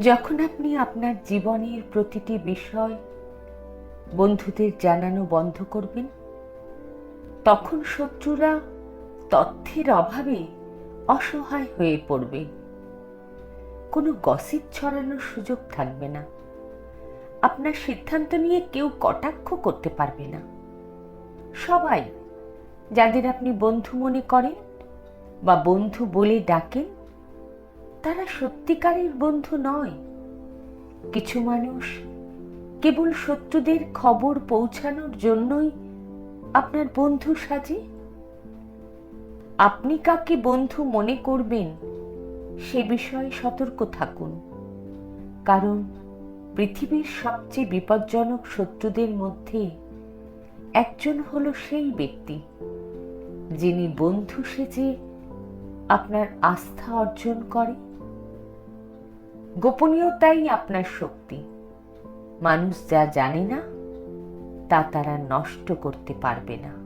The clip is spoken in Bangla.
যখন আপনি আপনার জীবনের প্রতিটি বিষয় বন্ধুদের জানানো বন্ধ করবেন, তখন শত্রুরা তথ্যের অভাবে অসহায় হয়ে পড়বে। কোনো গসিপ ছড়ানোর সুযোগ থাকবে না। আপনার সিদ্ধান্ত নিয়ে কেউ কটাক্ষ করতে পারবে না। সবাই, যাদের আপনি বন্ধু মনে করেন বা বন্ধু বলে ডাকেন তারা সত্যিকারের বন্ধু নয়। কিছু মানুষ কেবল শত্রুদের খবর পৌঁছানোর জন্যই আপনার বন্ধু সাজে। আপনি কাকে বন্ধু মনে করবেন সে বিষয়ে সতর্ক থাকুন। কারণ পৃথিবীর সবচেয়ে বিপজ্জনক শত্রুদের মধ্যে একজন হলো সেই ব্যক্তি, যিনি বন্ধু সেজে আপনার আস্থা অর্জন করে। গোপনীয়তাই আপনার শক্তি। মানুষ যা জানে না তা তারা নষ্ট করতে পারবে না।